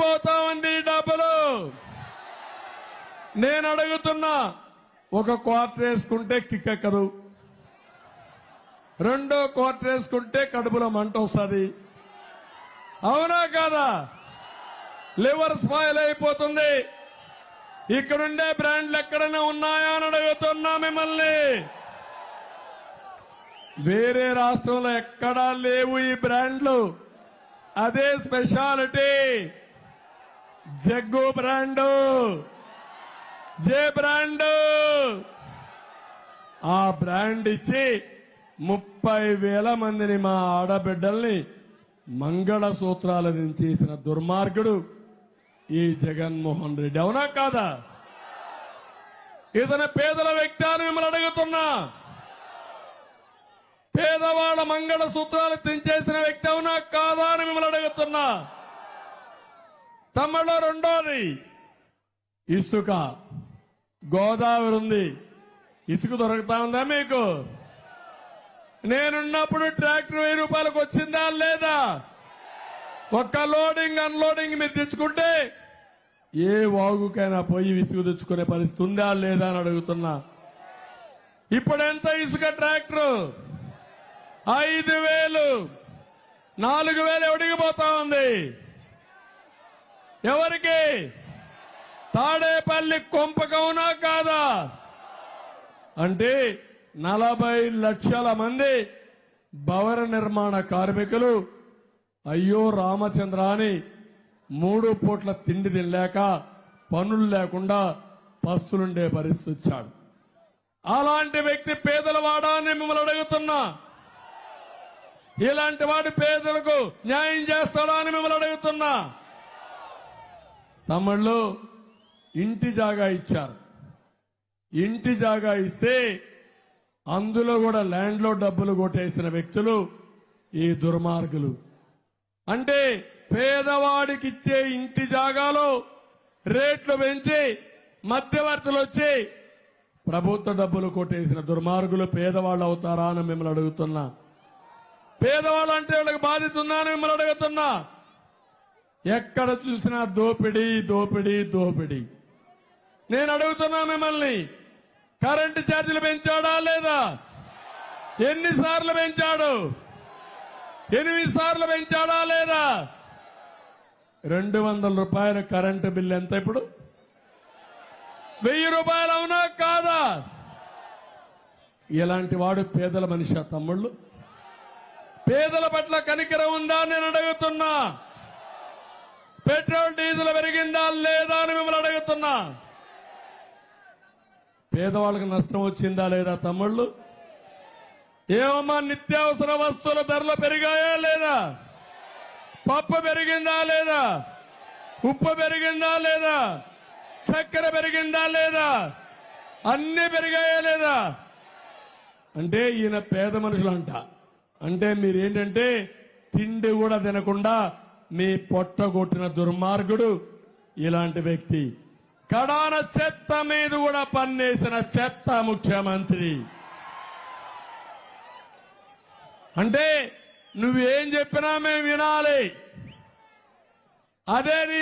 ఎవరికి ఈ డబ్బులు. నేను అడుగుతున్నా ఒక క్వార్టర్ వేసుకుంటే కిక్కెక్కదు. రెండో క్వార్టర్ వేసుకుంటే కడుపులో మంట వస్తుంది. అవునా కాదా? లివర్ స్పాయిల్ అయిపోతుంది. ఇక్కడుండే బ్రాండ్లు ఎక్కడైనా ఉన్నాయా అని అడుగుతున్నా మిమ్మల్ని. వేరే రాష్ట్రంలో ఎక్కడా లేవు ఈ బ్రాండ్లు. అదే speciality. Jaggu brand J brand ఆ బ్రాండ్ ఇచ్చి ముప్పై వేల మందిని మా ఆడబిడ్డల్ని మంగళ సూత్రాల చేసిన దుర్మార్గుడు ఈ జగన్మోహన్ రెడ్డి. అవునా కాదా? ఇతని పేదల వ్యక్తి అని మిమ్మల్ని అడుగుతున్నా. పేదవాళ్ళ మంగళ సూత్రాలు తెంచేసిన వ్యక్తి అవునా కాదా అని మిమ్మల్ని అడుగుతున్నా. తమలో రెండోది ఇసుక. గోదావరి ఉంది. ఇసుక దొరుకుతా ఉందా మీకు? నేనున్నప్పుడు ట్రాక్టర్ వెయ్యి రూపాయలకు వచ్చిందా లేదా? ఒక్క లోడింగ్ అన్లోడింగ్ మీరు తెచ్చుకుంటే ఏ వాగుకైనా పోయి విసుగు తెచ్చుకునే పరిస్థితి ఉందా లేదా అని అడుగుతున్నా. ఇప్పుడు ఎంత ఇసుక ట్రాక్టర్? ఐదు వేలు. నాలుగు వేలు ఎవడికి పోతా ఉంది? ఎవరికి? తాడేపల్లి కొంపకవునా కాదా? అంటే నలభై లక్షల మంది భవన నిర్మాణ కార్మికులు. అయ్యో రామచంద్ర అని మూడు పూట్ల తిండి తినలేక పనులు లేకుండా పస్తులుండే పరిస్థితి వచ్చాడు. అలాంటి వ్యక్తి పేదల వాడాన్ని మిమ్మల్ని అడుగుతున్నా. ఇలాంటి వాడి పేదలకు న్యాయం చేస్తాడా అని మిమ్మల్ని అడుగుతున్నా. తమిళ్ళు ఇంటి జాగా ఇచ్చారు. ఇంటి జాగా ఇస్తే అందులో కూడా ల్యాండ్లో డబ్బులు కొట్టేసిన వ్యక్తులు ఈ దుర్మార్గులు. అంటే పేదవాడికి ఇచ్చే ఇంటి జాగాలో రేట్లు పెంచి మధ్యవర్తులు వచ్చి ప్రభుత్వ డబ్బులు కొట్టేసిన దుర్మార్గులు పేదవాళ్ళు అవుతారా అని మిమ్మల్ని అడుగుతున్నా. పేదవాళ్ళు అంటే వాళ్ళకి బాధితున్నా అని మిమ్మల్ని అడుగుతున్నా. ఎక్కడ చూసినా దోపిడీ దోపిడీ దోపిడీ. నేను అడుగుతున్నా మిమ్మల్ని కరెంటు ఛార్జీలు పెంచాడా లేదా? ఎన్నిసార్లు పెంచాడు? ఎనిమిది సార్లు పెంచాడా లేదా? రెండు వందల రూపాయల కరెంటు బిల్లు ఎంత ఇప్పుడు? వెయ్యి రూపాయలు అవునా కాదా? ఇలాంటి వాడు పేదల మనిషి తమ్ముళ్ళు. పేదల పట్ల కనికరం ఉందా నేను అడుగుతున్నా. పెట్రోల్ డీజిల్ పెరిగిందా లేదా అని మిమ్మల్ని అడుగుతున్నా. పేదవాళ్ళకి నష్టం వచ్చిందా లేదా తమ్ముళ్ళు? ఏమమ్మా నిత్యావసర వస్తువుల ధరలు పెరిగాయా లేదా? పప్పు పెరిగిందా లేదా? ఉప్పు పెరిగిందా లేదా? చక్కెర పెరిగిందా లేదా? అన్ని పెరిగాయా లేదా? అంటే ఈయన పేద మనుషులు అంట అంటే మీరేంటంటే తిండి కూడా తినకుండా మీ పొట్ట కొట్టిన దుర్మార్గుడు ఇలాంటి వ్యక్తి. కడాన చెత్త మీద కూడా పన్నేసిన చెత్త ముఖ్యమంత్రి. అంటే నువ్వేం చెప్పినా మేము వినాలి. అదే